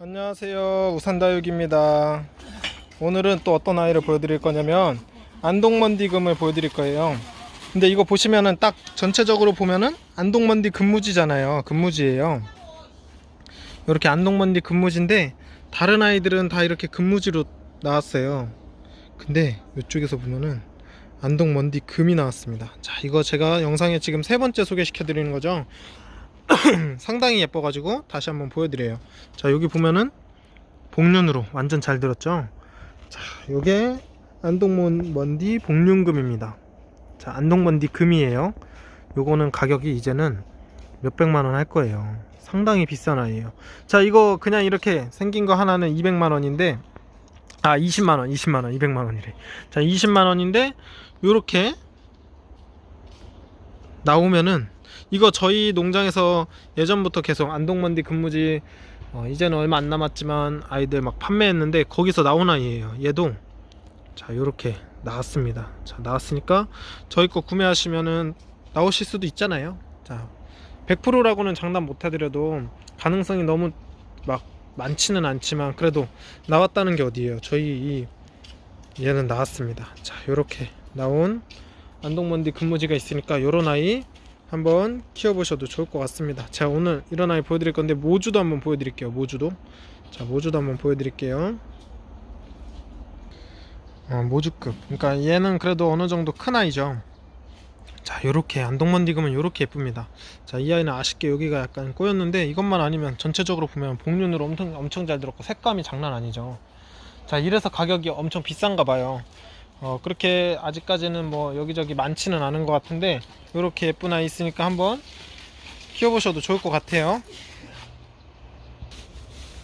안녕하세요. 우산다육입니다. 오늘은 또 어떤 아이를 보여드릴 거냐면 안동먼디금을 보여드릴 거예요. 근데 이거 보시면은 딱 전체적으로 보면은 안동먼디 금무지잖아요. 금무지예요. 이렇게 안동먼디 금무지인데 다른 아이들은 다 이렇게 금무지로 나왔어요. 근데 이쪽에서 보면은 안동 먼디 금이 나왔습니다. 자 이거 제가 영상에 지금 세 번째 소개시켜 드리는 거죠? 상당히 예뻐가지고 다시 한번 보여드려요. 자 여기 보면은 복륜으로 완전 잘 들었죠? 자 요게 안동 먼디 복륜금입니다. 자 안동 먼디 금이에요. 요거는 가격이 이제는 몇백만 원 할 거예요. 상당히 비싼 아이예요. 자 이거 그냥 이렇게 생긴 거 하나는 200만 원인데 아 20만원 20만원 200만원이래. 자 20만원인데 요렇게 나오면은 이거 저희 농장에서 예전부터 계속 안동먼디 근무지 어, 이제는 얼마 안 남았지만 아이들 막 판매했는데 거기서 나온 아이예요 얘도. 자 요렇게 나왔습니다. 자 나왔으니까 저희 거 구매하시면은 나오실 수도 있잖아요. 자 100%라고는 장담 못 해드려도 가능성이 너무 막 많지는 않지만 그래도 나왔다는 게 어디예요? 저희 이 얘는 나왔습니다. 자 요렇게 나온 안동먼디 근무지가 있으니까 요런 아이 한번 키워보셔도 좋을 것 같습니다. 제가 오늘 이런 아이 보여드릴 건데 모주도 한번 보여드릴게요. 모주도. 자 모주도 한번 보여드릴게요. 어, 모주급. 그러니까 얘는 그래도 어느 정도 큰 아이죠. 자 요렇게 안동먼디금은 요렇게 예쁩니다. 자 이 아이는 아쉽게 여기가 약간 꼬였는데 이것만 아니면 전체적으로 보면 복륜으로 엄청, 엄청 잘 들었고 색감이 장난 아니죠. 자 이래서 가격이 엄청 비싼가 봐요 어, 그렇게 아직까지는 뭐 여기저기 많지는 않은 것 같은데 이렇게 예쁜 아이 있으니까 한번 키워보셔도 좋을 것 같아요.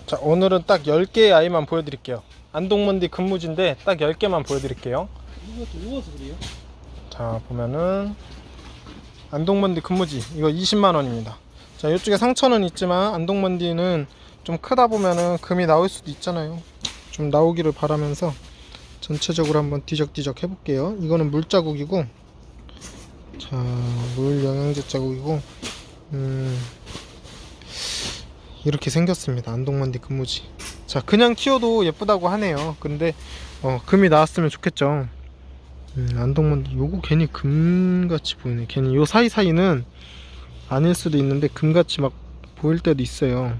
자 오늘은 딱 10개의 아이만 보여드릴게요. 안동먼디 근무지인데 딱 10개만 보여드릴게요. 이것도 누워서 그래요? 자 보면은 안동먼디 근무지. 이거 20만원입니다. 자 이쪽에 상처는 있지만 안동먼디는 좀 크다 보면은 금이 나올 수도 있잖아요. 좀 나오기를 바라면서 전체적으로 한번 뒤적뒤적 해볼게요. 이거는 물 자국이고 자 물 영양제 자국이고 음 이렇게 생겼습니다. 안동먼디 근무지. 자 그냥 키워도 예쁘다고 하네요. 근데 어 금이 나왔으면 좋겠죠. 음, 안동먼디 요거 괜히 금같이 보이네. 괜히 요 사이사이는 아닐 수도 있는데 금같이 막 보일 때도 있어요.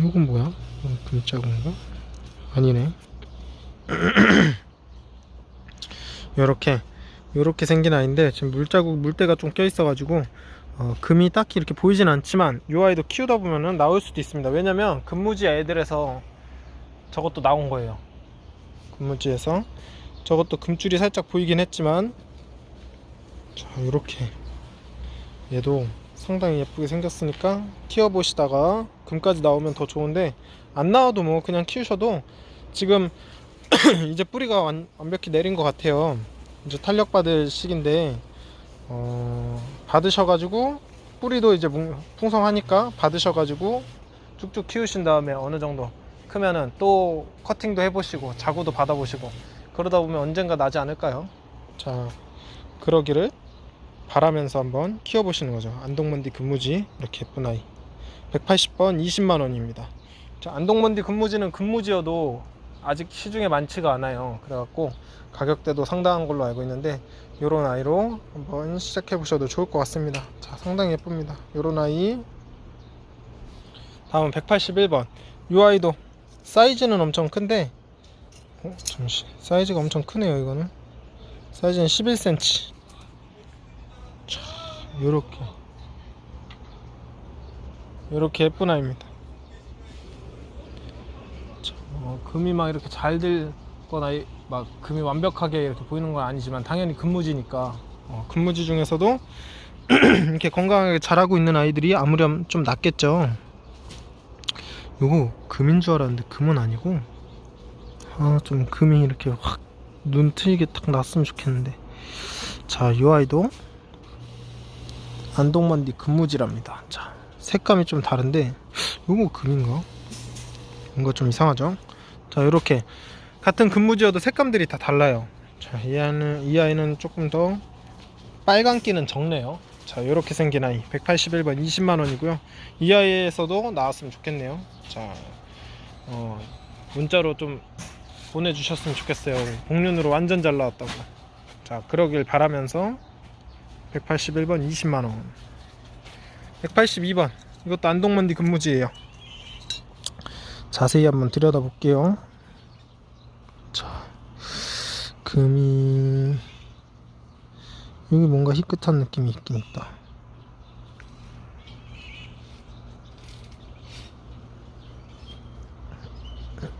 요건 뭐야? 어, 금자국인가? 아니네 요렇게 요렇게 생긴 아이인데 지금 물자국 물때가 좀 껴 있어 가지고 어, 금이 딱히 이렇게 보이진 않지만 요 아이도 키우다 보면은 나올 수도 있습니다. 왜냐면 금무지 애들에서 저것도 나온 거예요. 금무지에서. 저것도 금줄이 살짝 보이긴 했지만 자 요렇게. 얘도 상당히 예쁘게 생겼으니까 키워보시다가 금까지 나오면 더 좋은데 안 나와도 뭐 그냥 키우셔도 지금 이제 뿌리가 완, 완벽히 내린 것 같아요 이제 탄력 받을 시기인데 어, 받으셔가지고 뿌리도 이제 뭉- 풍성하니까 받으셔가지고 쭉쭉 키우신 다음에 어느 정도 크면은 또 커팅도 해보시고 자구도 받아보시고 그러다 보면 언젠가 나지 않을까요? 자, 그러기를 바라면서 한번 키워보시는 거죠. 안동먼디 근무지 이렇게 예쁜 아이 180번 20만 원입니다. 자, 안동먼디 근무지는 근무지여도 아직 시중에 많지가 않아요. 그래갖고 가격대도 상당한 걸로 알고 있는데 요런 아이로 한번 시작해 보셔도 좋을 것 같습니다. 자, 상당히 예쁩니다. 요런 아이 다음 181번 이 아이도 사이즈는 엄청 큰데 어, 잠시 사이즈가 엄청 크네요 이거는 사이즈는 11cm 자 요렇게 요렇게 예쁜 아이입니다 자, 어, 금이 막 이렇게 잘 들거나 이- 막 금이 완벽하게 이렇게 보이는 건 아니지만 당연히 근무지니까. 어, 근무지 중에서도 이렇게 건강하게 자라고 있는 아이들이 아무렴 좀 낫겠죠. 요거 금인 줄 알았는데 금은 아니고 아 좀 금이 이렇게 확 눈 트이게 딱 났으면 좋겠는데. 자이 아이도 안동만디 금무지랍니다. 자 색감이 좀 다른데 요거 금인가? 뭔가 좀 이상하죠 자 이렇게 같은 금무지여도 색감들이 다 달라요 자 이 아이는 이 아이는 조금 더 빨간 끼는 적네요. 자, 이렇게 생긴 아이 181번 20만 원이고요. 이 아이에서도 나왔으면 좋겠네요. 자, 어, 문자로 좀 보내주셨으면 좋겠어요. 복륜으로 완전 잘 나왔다고. 자, 그러길 바라면서 181번 20만 원. 182번 이것도 안동만디 근무지예요. 자세히 한번 들여다볼게요. 자, 금이 여기 뭔가 희끗한 느낌이 있긴 있다.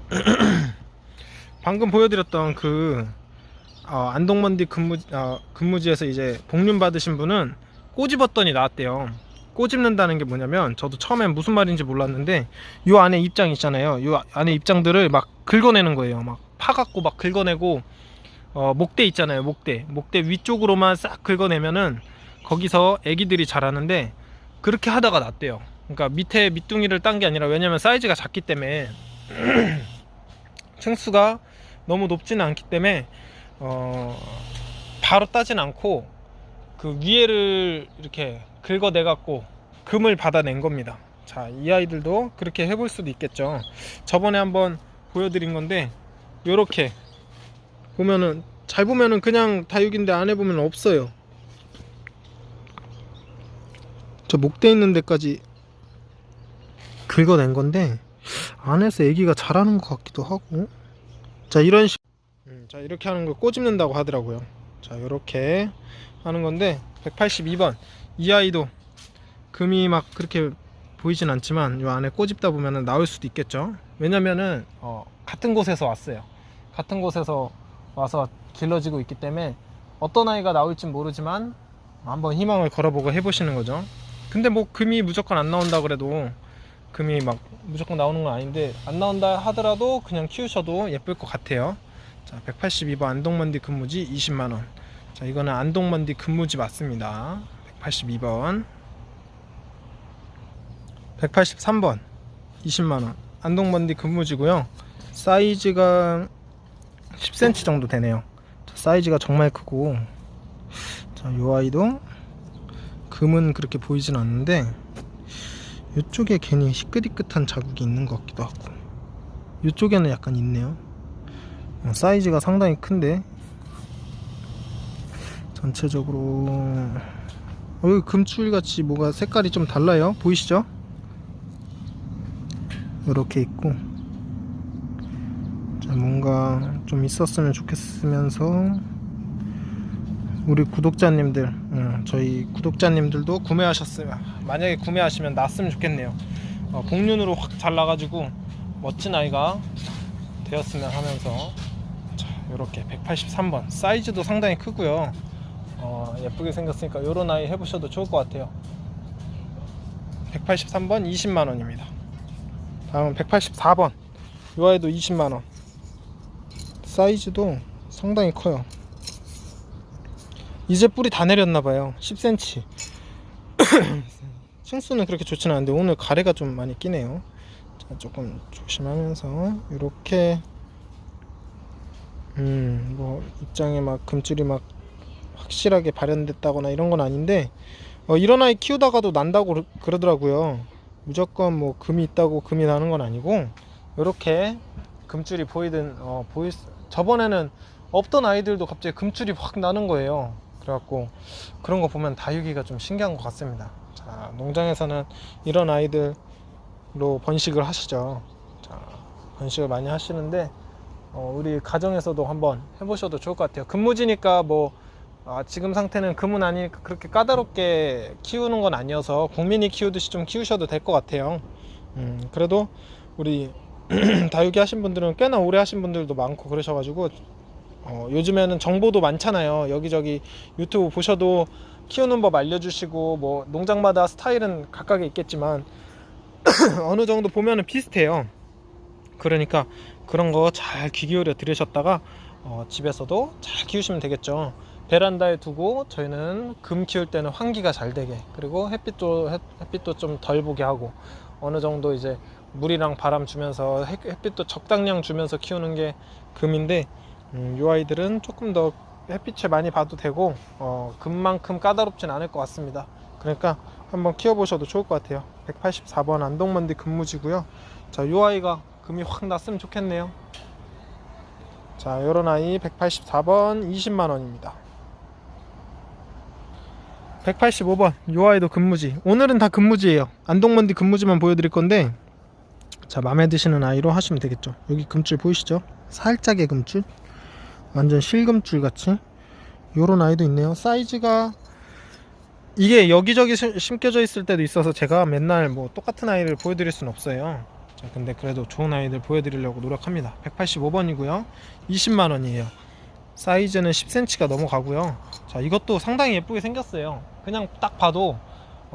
방금 보여드렸던 그 어, 안동먼디 근무 어, 근무지에서 이제 복륜 받으신 분은 꼬집었더니 나왔대요. 꼬집는다는 게 뭐냐면 저도 처음엔 무슨 말인지 몰랐는데 요 안에 입장 있잖아요. 요 안에 입장들을 막 긁어내는 거예요. 막 파갖고 막 긁어내고 어, 목대 있잖아요. 목대 목대 위쪽으로만 싹 긁어내면은 거기서 애기들이 자라는데 그렇게 하다가 났대요. 그러니까 밑에 밑둥이를 딴 게 아니라 왜냐면 사이즈가 작기 때문에 층수가 너무 높지는 않기 때문에 어, 바로 따진 않고 그 위에를 이렇게 긁어내 갖고 금을 받아낸 겁니다. 자, 이 아이들도 그렇게 해볼 수도 있겠죠. 저번에 한번 보여드린 건데 요렇게. 보면은 잘 보면은 그냥 다육인데 안에 보면 없어요. 저 목대 있는 데까지 긁어낸 건데 안에서 애기가 자라는 것 같기도 하고. 자 이런 식 음, 자 이렇게 하는 걸 꼬집는다고 하더라고요. 자 이렇게 하는 건데 182번. 이 아이도 금이 막 그렇게 보이진 않지만 요 안에 꼬집다 보면은 나올 수도 있겠죠? 왜냐면은 어, 같은 곳에서 왔어요 같은 곳에서 와서 길러지고 있기 때문에 어떤 아이가 나올진 모르지만 한번 희망을 걸어보고 해보시는 거죠 근데 뭐 금이 무조건 안 나온다 그래도 금이 막 무조건 나오는 건 아닌데 안 나온다 하더라도 그냥 키우셔도 예쁠 것 같아요. 자, 182번 안동만디 근무지 20만 원. 자, 이거는 안동만디 근무지 맞습니다. 182번. 183번 20만 원. 안동만디 근무지고요. 사이즈가 10cm 정도 되네요. 자, 사이즈가 정말 크고. 자, 요 아이도 금은 그렇게 보이진 않는데 이쪽에 괜히 희끗희끗한 자국이 있는 것 같기도 하고. 이쪽에는 약간 있네요. 어, 사이즈가 상당히 큰데. 전체적으로. 어, 여기 금줄 같이 뭐가 색깔이 좀 달라요? 보이시죠? 이렇게 있고. 자, 뭔가 좀 있었으면 좋겠으면서 우리 구독자님들, 음, 저희 구독자님들도 구매하셨으면 만약에 구매하시면 났으면 좋겠네요. 어, 복륜으로 확잘 나가지고 멋진 아이가 되었으면 하면서 자, 이렇게 183번 사이즈도 상당히 크고요. 어, 예쁘게 생겼으니까 이런 아이 해보셔도 좋을 것 같아요. 183번 20만 원입니다. 다음 184번 이 아이도 20만 원. 사이즈도 상당히 커요. 이제 뿌리 다 내렸나 봐요. 10cm. 층수는 그렇게 좋지는 않은데 오늘 가래가 좀 많이 끼네요. 자, 조금 조심하면서 이렇게 음, 뭐 입장에 막 금줄이 막 확실하게 발현됐다거나 이런 건 아닌데 어, 이런 아이 키우다가도 난다고 그러- 그러더라고요. 무조건 뭐 금이 있다고 금이 나는 건 아니고 이렇게 금줄이 보이든 어, 보이 저번에는 없던 아이들도 갑자기 금줄이 확 나는 거예요. 그래갖고 그런 거 보면 다육이가 좀 신기한 것 같습니다. 자, 농장에서는 이런 아이들로 번식을 하시죠. 자, 번식을 많이 하시는데 어, 우리 가정에서도 한번 해보셔도 좋을 것 같아요. 근무지니까 뭐 아, 지금 상태는 금은 아니니까 그렇게 까다롭게 키우는 건 아니어서 국민이 키우듯이 좀 키우셔도 될 것 같아요. 음, 그래도 우리 다육이 하신 분들은 꽤나 오래 하신 분들도 많고 그러셔가지고 어, 요즘에는 정보도 많잖아요. 여기저기 유튜브 보셔도 키우는 법 알려주시고 뭐 농장마다 스타일은 각각에 있겠지만 어느 정도 보면은 비슷해요. 그러니까 그런 거 잘 귀 기울여 들으셨다가 어, 집에서도 잘 키우시면 되겠죠. 베란다에 두고 저희는 금 키울 때는 환기가 잘 되게 그리고 햇빛도 햇, 햇빛도 좀 덜 보게 하고 어느 정도 이제 물이랑 바람 주면서 햇, 햇빛도 적당량 주면서 키우는 게 금인데 음, 이 아이들은 조금 더 햇빛을 많이 봐도 되고 어, 금만큼 까다롭진 않을 것 같습니다. 그러니까 한번 키워보셔도 좋을 것 같아요. 184번 안동먼디 금무지고요. 자, 요 아이가 금이 확 났으면 좋겠네요. 자, 요런 아이 184번 20만 원입니다. 185번 요 아이도 금무지. 오늘은 다 금무지예요. 안동먼디 금무지만 보여드릴 건데 자 마음에 드시는 아이로 하시면 되겠죠. 여기 금줄 보이시죠? 살짝의 금줄, 완전 실금줄 같이 요런 아이도 있네요. 사이즈가 이게 여기저기 심- 심겨져 있을 때도 있어서 제가 맨날 뭐 똑같은 아이를 보여드릴 수는 없어요. 자, 근데 그래도 좋은 아이들 보여드리려고 노력합니다. 185번이고요. 20만 원이에요. 사이즈는 10cm가 넘어가고요. 자, 이것도 상당히 예쁘게 생겼어요. 그냥 딱 봐도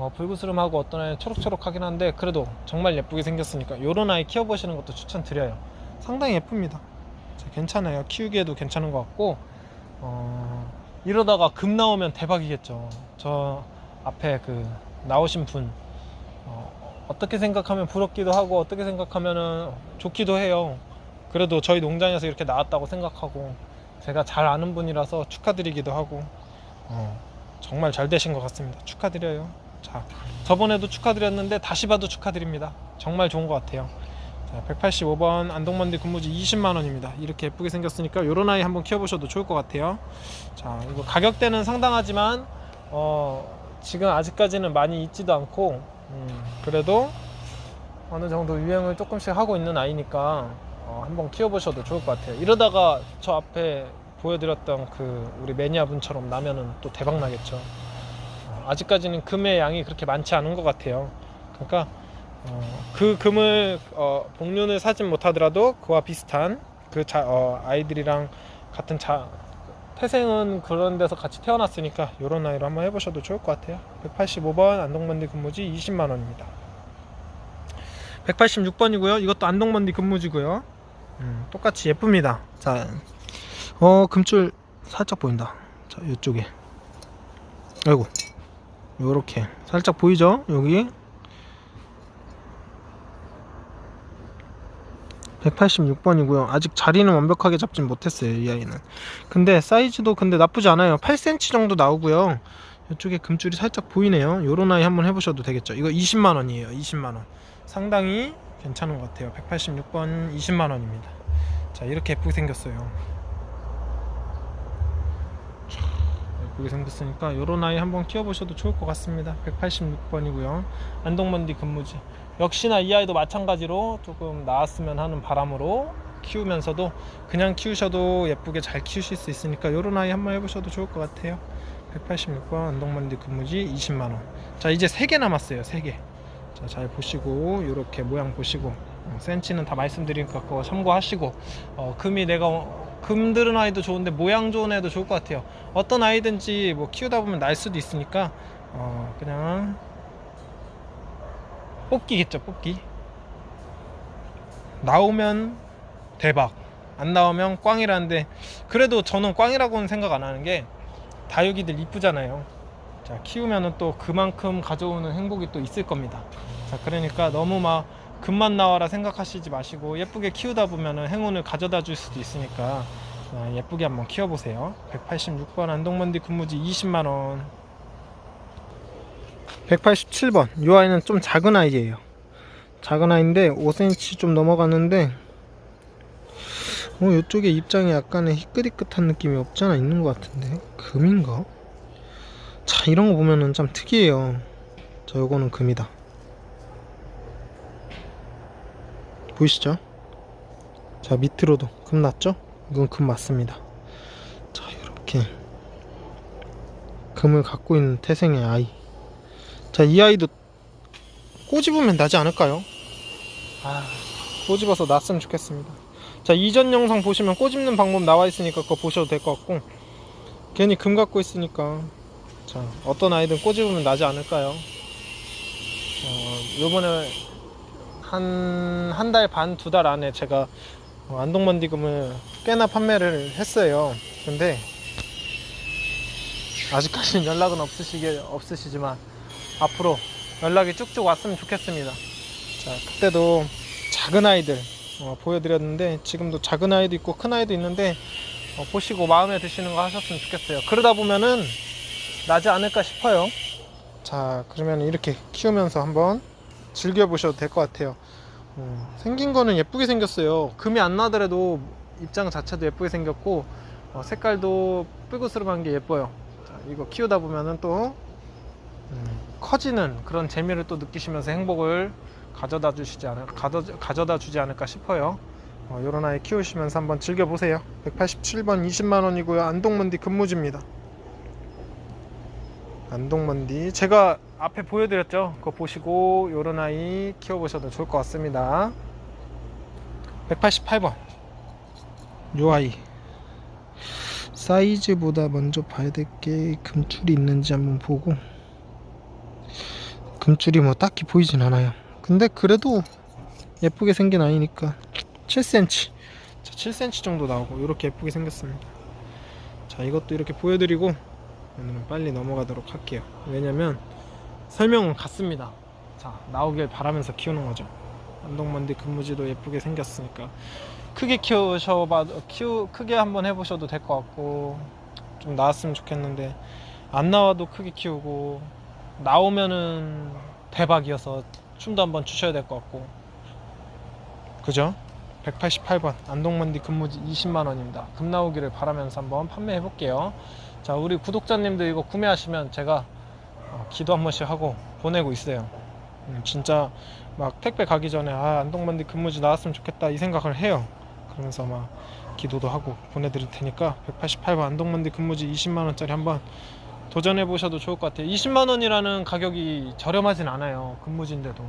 어, 불그스름하고 어떤 아이 초록초록하긴 한데 그래도 정말 예쁘게 생겼으니까 이런 아이 키워보시는 것도 추천드려요. 상당히 예쁩니다. 자, 괜찮아요. 키우기에도 괜찮은 것 같고 어, 이러다가 금 나오면 대박이겠죠. 저 앞에 그 나오신 분 어, 어떻게 생각하면 부럽기도 하고 어떻게 생각하면은 좋기도 해요. 그래도 저희 농장에서 이렇게 나왔다고 생각하고 제가 잘 아는 분이라서 축하드리기도 하고 어, 정말 잘 되신 것 같습니다. 축하드려요. 자, 저번에도 축하드렸는데 다시 봐도 축하드립니다. 정말 좋은 것 같아요. 자, 185번 안동만디 근무지 20만 원입니다. 이렇게 예쁘게 생겼으니까 요런 아이 한번 키워보셔도 좋을 것 같아요. 자, 이거 가격대는 상당하지만 어, 지금 아직까지는 많이 있지도 않고 음, 그래도 어느 정도 유행을 조금씩 하고 있는 아이니까 어, 한번 키워보셔도 좋을 것 같아요. 이러다가 저 앞에 보여드렸던 그 우리 매니아분처럼 나면은 또 대박 나겠죠. 어, 아직까지는 금의 양이 그렇게 많지 않은 것 같아요. 그러니까 어, 그 금을 어, 복륜을 사진 못하더라도 그와 비슷한 그 자, 어, 아이들이랑 같은 자 태생은 그런 데서 같이 태어났으니까 이런 아이로 한번 해보셔도 좋을 것 같아요. 185번 안동만디 근무지 20만 원입니다. 186번이고요. 이것도 안동만디 근무지고요. 음, 똑같이 예쁩니다. 자, 어 금줄 살짝 보인다. 자, 이쪽에. 아이고, 요렇게 살짝 보이죠? 여기 186번이고요. 아직 자리는 완벽하게 잡진 못했어요, 이 아이는. 근데 사이즈도 근데 나쁘지 않아요. 8cm 정도 나오고요. 이쪽에 금줄이 살짝 보이네요. 요런 아이 한번 해보셔도 되겠죠. 이거 20만 원이에요. 20만 원. 상당히 괜찮은 것 같아요. 186번 20만 원입니다. 자, 이렇게 예쁘게 생겼어요. 자, 예쁘게 생겼으니까 요런 아이 한번 키워보셔도 좋을 것 같습니다. 186번이고요. 안동먼디 근무지. 역시나 이 아이도 마찬가지로 조금 나았으면 하는 바람으로 키우면서도 그냥 키우셔도 예쁘게 잘 키우실 수 있으니까 요런 아이 한번 해보셔도 좋을 것 같아요. 186번 안동만디 근무지 20만원. 자, 이제 3개 남았어요. 3개. 자, 잘 보시고, 요렇게 모양 보시고, 어, 센치는 다 말씀드리니까 그거 참고하시고, 어, 금이 내가, 어, 금 들은 아이도 좋은데 모양 좋은 애도 좋을 것 같아요. 어떤 아이든지 뭐 키우다 보면 날 수도 있으니까, 어, 그냥, 뽑기겠죠, 뽑기. 나오면 대박. 안 나오면 꽝이라는데, 그래도 저는 꽝이라고는 생각 안 하는 게, 다육이들 이쁘잖아요. 자, 키우면은 또 그만큼 가져오는 행복이 또 있을 겁니다. 자, 그러니까 너무 막 금만 나와라 생각하시지 마시고 예쁘게 키우다 보면은 행운을 가져다 줄 수도 있으니까 아, 예쁘게 한번 키워보세요. 186번 안동먼디 근무지 20만 원. 187번 이 아이는 좀 작은 아이예요. 작은 아이인데 5cm 좀 넘어가는데 어, 이쪽에 입장에 약간의 희끗희끗한 느낌이 없잖아 있는 것 같은데 금인가? 자 이런 거 보면은 참 특이해요 자 요거는 금이다 보이시죠? 자 밑으로도 금 났죠? 이건 금 맞습니다 자 이렇게 금을 갖고 있는 태생의 아이 자 이 아이도 꼬집으면 나지 않을까요? 아 꼬집어서 났으면 좋겠습니다 자 이전 영상 보시면 꼬집는 방법 나와 있으니까 그거 보셔도 될 것 같고 괜히 금 갖고 있으니까 자 어떤 아이든 꼬집으면 나지 않을까요 어, 요번에 한 한 달 반 두 달 안에 제가 어, 안동만디금을 꽤나 판매를 했어요 근데 아직까지는 연락은 없으시게 없으시지만 앞으로 연락이 쭉쭉 왔으면 좋겠습니다 자 그때도 작은 아이들 어, 보여드렸는데 지금도 작은 아이도 있고 큰 아이도 있는데 어, 보시고 마음에 드시는 거 하셨으면 좋겠어요. 그러다 보면은 나지 않을까 싶어요. 자, 그러면 이렇게 키우면서 한번 즐겨보셔도 될 것 같아요. 어, 생긴 거는 예쁘게 생겼어요. 금이 안 나더라도 입장 자체도 예쁘게 생겼고 어, 색깔도 뿔그스름한 게 예뻐요. 자, 이거 키우다 보면은 또 음, 커지는 그런 재미를 또 느끼시면서 행복을 가져다 주시지 않을 가져, 가져다 주지 않을까 싶어요. 어, 요런 아이 키우시면서 한번 즐겨보세요. 187번 20만 원이고요. 안동먼디 근무지입니다. 안동먼디 제가 앞에 보여드렸죠. 그거 보시고 요런 아이 키워보셔도 좋을 것 같습니다. 188번 요 아이 사이즈보다 먼저 봐야 될 게 금줄이 있는지 한번 보고 금줄이 뭐 딱히 보이진 않아요. 근데 그래도 예쁘게 생긴 아이니까 7cm 자 7cm 정도 나오고 이렇게 예쁘게 생겼습니다. 자 이것도 이렇게 보여드리고 오늘은 빨리 넘어가도록 할게요. 왜냐면 설명은 같습니다. 자 나오길 바라면서 키우는 거죠. 안동만디 근무지도 예쁘게 생겼으니까 크게 키우셔봐 키우 크게 한번 해보셔도 될 것 같고 좀 나왔으면 좋겠는데 안 나와도 크게 키우고 나오면은 대박이어서 춤도 한번 추셔야 될 것 같고 그죠? 188번 안동만디 근무지 20만 원입니다. 금 나오기를 바라면서 한번 판매해 볼게요. 자 우리 구독자님들 이거 구매하시면 제가 어, 기도 한 번씩 하고 보내고 있어요. 음, 진짜 막 택배 가기 전에 아 안동만디 근무지 나왔으면 좋겠다 이 생각을 해요. 그러면서 막 기도도 하고 보내드릴 테니까 188번 안동만디 근무지 20만 원짜리 한번 도전해 보셔도 좋을 것 같아요. 20만 원이라는 가격이 저렴하진 않아요. 근무지인데도.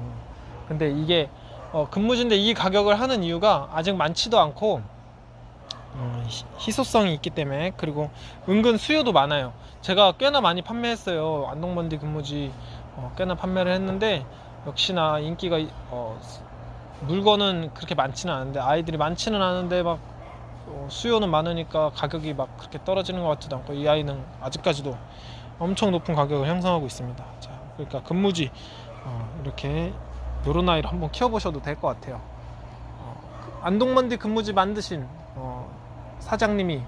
근데 이게 어, 근무지인데 이 가격을 하는 이유가 아직 많지도 않고 어, 희- 희소성이 있기 때문에 그리고 은근 수요도 많아요. 제가 꽤나 많이 판매했어요. 안동먼디 근무지 어, 꽤나 판매를 했는데 역시나 인기가 이- 어, 스- 물건은 그렇게 많지는 않은데 아이들이 많지는 않은데 막 어, 수요는 많으니까 가격이 막 그렇게 떨어지는 것 같지도 않고 이 아이는 아직까지도 엄청 높은 가격을 형성하고 있습니다. 자, 그러니까 근무지 어, 이렇게 요런 아이를 한번 키워보셔도 될 것 같아요. 어, 그 안동먼디 근무지 만드신 어, 사장님이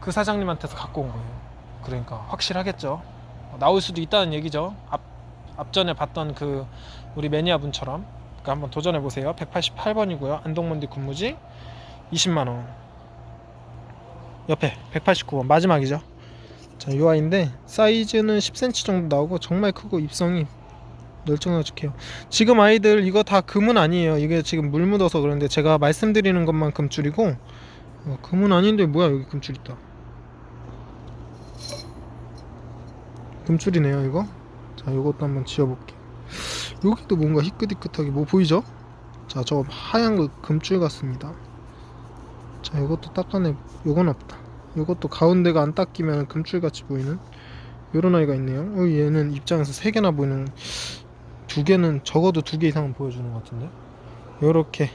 그 사장님한테서 갖고 온 거예요. 그러니까 확실하겠죠. 어, 나올 수도 있다는 얘기죠. 앞 앞전에 봤던 그 우리 매니아 분처럼 그러니까 한번 도전해 보세요. 188번이고요. 안동먼디 근무지 20만 원. 옆에 189번 마지막이죠. 자, 이 아이인데 사이즈는 10cm 정도 나오고 정말 크고 입성이 널쩍널쩍해요. 지금 아이들 이거 다 금은 아니에요. 이게 지금 물 묻어서 그런데 제가 말씀드리는 것만 금줄이고 어, 금은 아닌데 뭐야 여기 금줄 있다. 금줄이네요 이거. 자, 이것도 한번 지워볼게요. 여기도 뭔가 희끗희끗하게 뭐 보이죠? 자, 저 하얀 거 금줄 같습니다. 자, 이것도 닦아내. 요건 없다. 이것도 가운데가 안 닦이면 금줄 같이 보이는 요런 아이가 있네요. 어, 얘는 입장에서 세 개나 보이는 두 개는 적어도 두 개 이상은 보여주는 것 같은데. 요렇게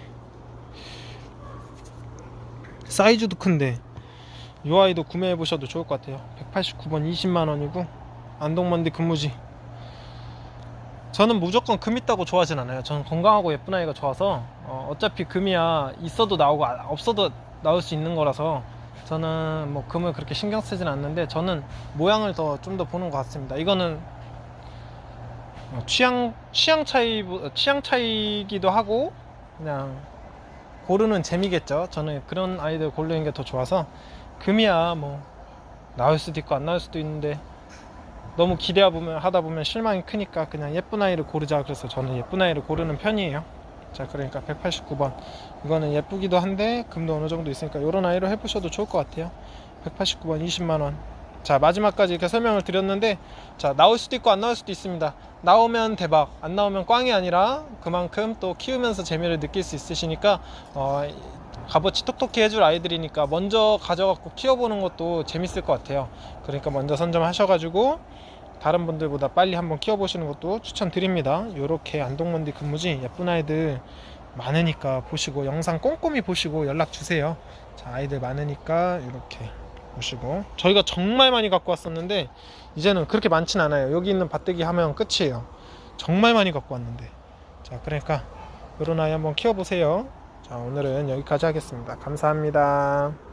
사이즈도 큰데 요 아이도 구매해 보셔도 좋을 것 같아요. 189번 20만 원이고 안동만디 근무지. 저는 무조건 금 있다고 좋아하진 않아요. 저는 건강하고 예쁜 아이가 좋아서 어, 어차피 금이야 있어도 나오고 아- 없어도 나올 수 있는 거라서 저는 뭐 금을 그렇게 신경 쓰진 않는데 저는 모양을 더 좀더 보는 것 같습니다. 이거는 어, 취향 취향 차이 취향 차이기도 하고 그냥 고르는 재미겠죠. 저는 그런 아이들 고르는 게 더 좋아서 금이야 뭐 나올 수도 있고 안 나올 수도 있는데 너무 기대하 보면 하다 보면 실망이 크니까 그냥 예쁜 아이를 고르자 그래서 저는 예쁜 아이를 고르는 편이에요. 자 그러니까 189번 이거는 예쁘기도 한데 금도 어느 정도 있으니까 이런 아이로 해보셔도 좋을 것 같아요. 189번 20만 원. 자 마지막까지 이렇게 설명을 드렸는데 자 나올 수도 있고 안 나올 수도 있습니다. 나오면 대박, 안 나오면 꽝이 아니라 그만큼 또 키우면서 재미를 느낄 수 있으시니까 어, 값어치 톡톡히 해줄 아이들이니까 먼저 가져갖고 키워보는 것도 재밌을 것 같아요. 그러니까 먼저 선점하셔가지고 다른 분들보다 빨리 한번 키워보시는 것도 추천드립니다. 이렇게 안동먼디 근무지 예쁜 아이들 많으니까 보시고 영상 꼼꼼히 보시고 연락 주세요. 자 아이들 많으니까 이렇게 보시고 저희가 정말 많이 갖고 왔었는데 이제는 그렇게 많진 않아요. 여기 있는 밭대기 하면 끝이에요. 정말 많이 갖고 왔는데 자 그러니까 이런 아이 한번 키워보세요. 자 오늘은 여기까지 하겠습니다 감사합니다